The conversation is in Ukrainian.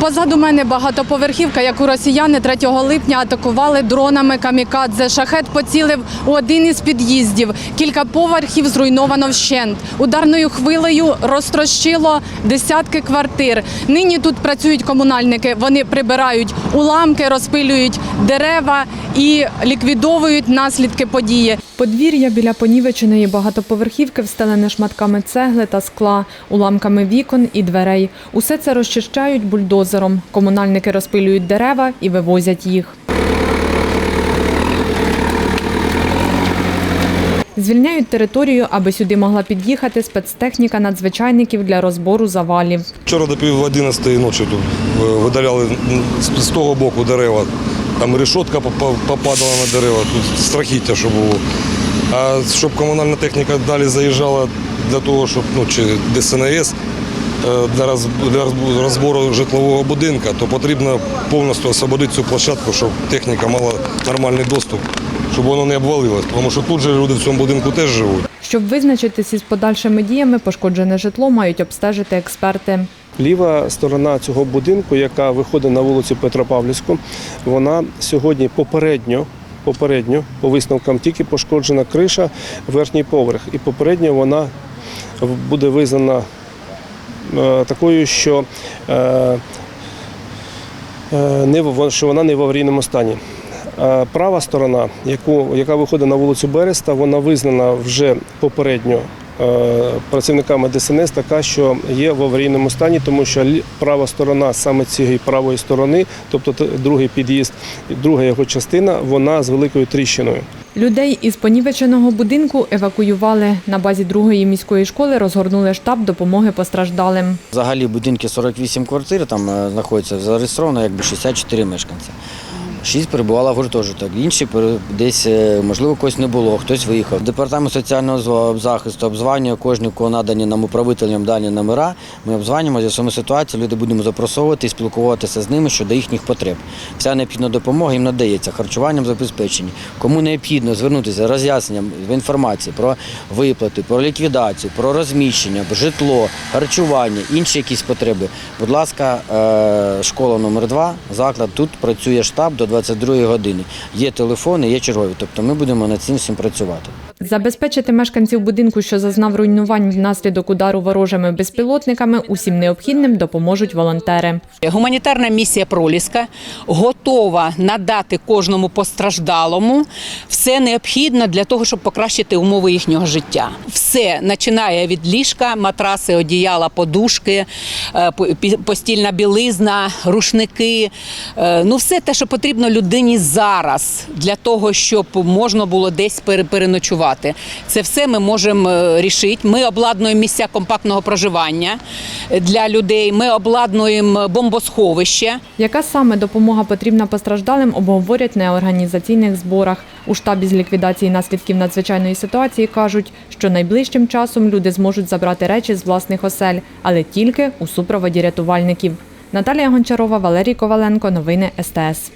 Позаду мене багатоповерхівка, яку росіяни 3 липня атакували дронами камікадзе. Шахет поцілив у один із під'їздів. Кілька поверхів зруйновано вщент. Ударною хвилею розтрощило десятки квартир. Нині тут працюють комунальники. Вони прибирають уламки, розпилюють дерева і ліквідовують наслідки події. Подвір'я біля понівеченої багатоповерхівки встелене шматками цегли та скла, уламками вікон і дверей. Усе це розчищають бульдозером. Комунальники розпилюють дерева і вивозять їх. Звільняють територію, аби сюди могла під'їхати спецтехніка надзвичайників для розбору завалів. Вчора до пів 11 ночі тут е, видаляли з- того боку дерева. Там решетка попадала на дерева, тут страхіття, що було. А щоб комунальна техніка далі заїжджала для того, щоб ну, чи ДСНС для роз- для розбору житлового будинку, то потрібно повністю освободити цю площадку, щоб техніка мала нормальний доступ, щоб воно не обвалилось. Тому що тут же люди в цьому будинку теж живуть. Щоб визначитись із подальшими діями, пошкоджене житло мають обстежити експерти. Ліва сторона цього будинку, яка виходить на вулицю Петропавлівську, вона сьогодні попередньо. Попередньо, по висновкам, тільки пошкоджена криша, верхній поверх. І попередньо вона буде визнана е, такою, що, е, е, не, що вона не в аварійному стані. Е, Права сторона, яку, яка виходить на вулицю Береста, вона визнана вже попередньо е, працівниками ДСНС така, що є в аварійному стані, тому що права сторона саме цієї правої сторони, тобто другий під'їзд, друга його частина, вона з великою тріщиною. Людей із понівеченого будинку евакуювали. На базі другої міської школи розгорнули штаб допомоги постраждалим. Взагалі в будинку 48 квартир, там е, знаходиться зареєстровано якби 64 мешканці. Шість перебувало в гуртожиток, інші десь, е, можливо, когось не було, хтось виїхав. Департамент соціального захисту обзванює кого надані нам управителям дані номера. Ми обзванюємо, з'ясуємо ситуацію, люди будемо запросовувати і спілкуватися з ними щодо їхніх потреб. Вся необхідна допомога їм надається, харчуванням забезпечені. Кому необхідно звернутися роз'ясненням інформації про виплати, про ліквідацію, про розміщення, житло, харчування, інші якісь потреби. Будь ласка, е, школа номер 2 заклад тут працює штаб до 22 години. Є телефони, є чергові. Тобто ми будемо над цим всім працювати. Забезпечити мешканців будинку, що зазнав руйнувань внаслідок удару ворожими безпілотниками, усім необхідним допоможуть волонтери. Гуманітарна місія Проліска готова надати кожному постраждалому все необхідне для того, щоб покращити умови їхнього життя. Все починає від ліжка, матраси, одіяла, подушки, е, постільна білизна, рушники. е, Ну, все те, що потрібно людині зараз для того, щоб можна було десь пере- переночувати. Це все ми можемо е, рішити. Ми обладнуємо місця компактного проживання для людей. Ми обладнуємо бомбосховище. Яка саме допомога потрібна постраждалим, обговорять на організаційних зборах. У штабі з ліквідації наслідків надзвичайної ситуації кажуть, що найближчим часом люди зможуть забрати речі з власних осель, але тільки у супроводі рятувальників. Наталія Гончарова, Валерій Коваленко. Новини СТС.